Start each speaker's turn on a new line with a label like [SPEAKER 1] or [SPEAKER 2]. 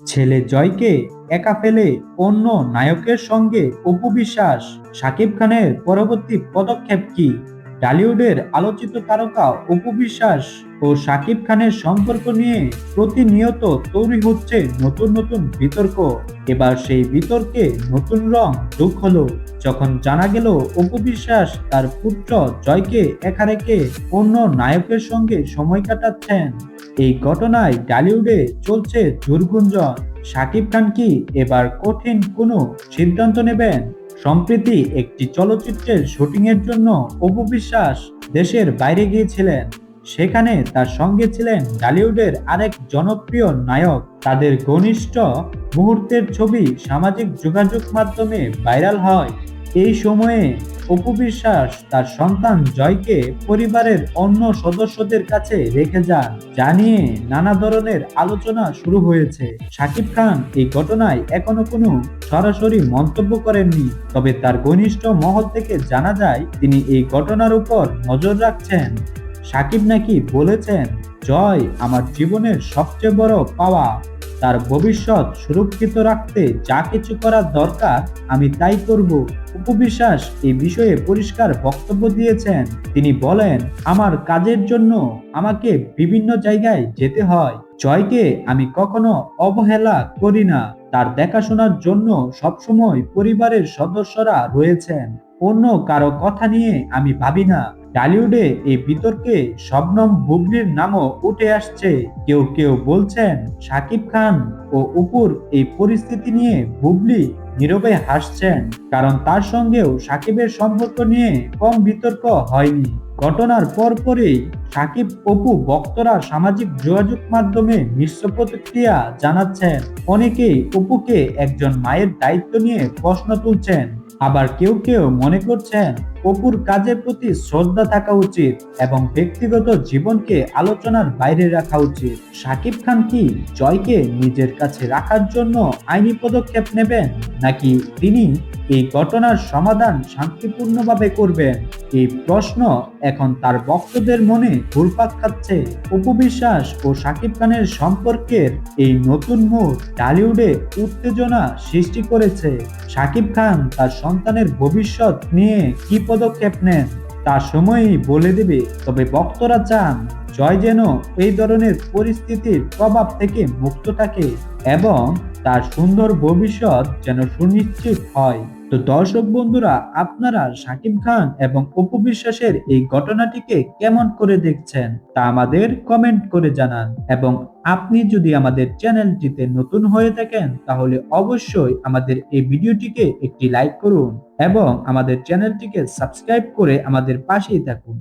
[SPEAKER 1] ছেলে জয়কে একা ফেলে অন্য নায়কের সঙ্গে অপু বিশ্বাস, শাকিব খানের পরবর্তী পদক্ষেপ কি? টলিউডের আলোচিত তারকা অপু বিশ্বাস ও সাকিব খানের সম্পর্ক নিয়ে প্রতিনিয়ত তৈরি হচ্ছে নতুন নতুন বিতর্ক। এবার সেই বিতর্কে নতুন রং যোগ হলো। যখন জানা গেল অপু বিশ্বাস তার পুত্র জয়কে একা রেখে অন্য নায়কের সঙ্গে সময় কাটাচ্ছেন এই ঘটনায় টলিউডে চলছে জোরগুঞ্জন শাকিব খান কি এবার কঠিন কোনো সিদ্ধান্ত নেবেন? সম্প্রতি একটি চলচ্চিত্রের শুটিং এর জন্য অপু বিশ্বাস দেশের বাইরে গিয়েছিলেন। সেখানে তার সঙ্গে ছিলেন টলিউডের আরেক জনপ্রিয় নায়ক। তাদের ঘনিষ্ঠ মুহূর্তের ছবি সামাজিক যোগাযোগ মাধ্যমে ভাইরাল হয়। এই সময়ে অপু বিশ্বাস তার সন্তান জয়কে পরিবারের অন্য সদস্যদের কাছে রেখে যান, জানিয়ে নানা ধরনের আলোচনা শুরু হয়েছে। শাকিব খান এই ঘটনায় এখনও কোনো সরাসরি মন্তব্য করেননি, তবে তার ঘনিষ্ঠ মহল থেকে জানা যায়, তিনি এই ঘটনার উপর নজর রাখছেন। সাকিব নাকি বলেছেন, জয় আমার জীবনের সবচেয়ে বড় পাওয়া। তার ভবিষ্যৎ সুরক্ষিত রাখতে যা কিছু করার দরকার, আমি তাই করব। উপবিশ্বাস এই বিষয়ে পরিষ্কার বক্তব্য দিয়েছেন। তিনি বলেন, আমার কাজের জন্য আমাকে বিভিন্ন জায়গায় যেতে হয়। জয়কে আমি কখনো অবহেলা করি না। তার দেখাশোনার জন্য সবসময় পরিবারের সদস্যরা রয়েছেন। অন্য কারও কথা নিয়ে আমি ভাবি না। টলিউডে এই বিতর্কে শবনম বুবলির নামও উঠে আসছে। কেউ কেউ বলছেন সাকিব খান ও উপর এই পরিস্থিতি নিয়ে বুবলি নীরবে হাসছেন। কারণ তার সঙ্গেও সাকিবের সম্পর্ক নিয়ে কম বিতর্ক হয়নি। ঘটনার পরপরই সাকিব অপু বক্তরা সামাজিক যোগাযোগ মাধ্যমে মিশ্র প্রতিক্রিয়া জানাচ্ছেন। অনেকেই অপুকে একজন মায়ের দায়িত্ব নিয়ে প্রশ্ন তুলছেন। আবার কেউ কেউ মনে করছেন অপুর কাজের প্রতি শ্রদ্ধা থাকা উচিত এবং ব্যক্তিগত জীবনকে আলোচনার বাইরে রাখা উচিত। সাকিব খান কি জয়কে নিজের কাছে রাখার জন্য আইনি পদক্ষেপ নেবেন, নাকি তিনি এই ঘটনার সমাধান শান্তিপূর্ণভাবে করবেন? এই প্রশ্ন এখন তার ভক্তদের মনে ঘুরপাক খাচ্ছে উপবিশ্বাস ও সাকিব খানের সম্পর্কের এই নতুন মুখ টলিউডে উত্তেজনা সৃষ্টি করেছে। সাকিব খান তার সন্তানের ভবিষ্যৎ নিয়ে কি পদক্ষেপ নেন তা সময়ই বলে দেবে, তবে ভক্তরা চান জয় যেন এই ধরনের পরিস্থিতির প্রভাব থেকে মুক্ত থাকে এবং তার সুন্দর ভবিষ্যৎ যেন সুনিশ্চিত হয়। তো দর্শক বন্ধুরা, আপনারা সাকিব খান এবং অপু বিশ্বাসের এই ঘটনাটিকে কেমন করে দেখছেন তা আমাদের কমেন্ট করে জানান। এবং আপনি যদি আমাদের চ্যানেলটিতে নতুন হয়ে থাকেন, তাহলে অবশ্যই আমাদের এই ভিডিওটিকে একটি লাইক করুন এবং আমাদের চ্যানেলটিকে সাবস্ক্রাইব করে আমাদের পাশেই থাকুন।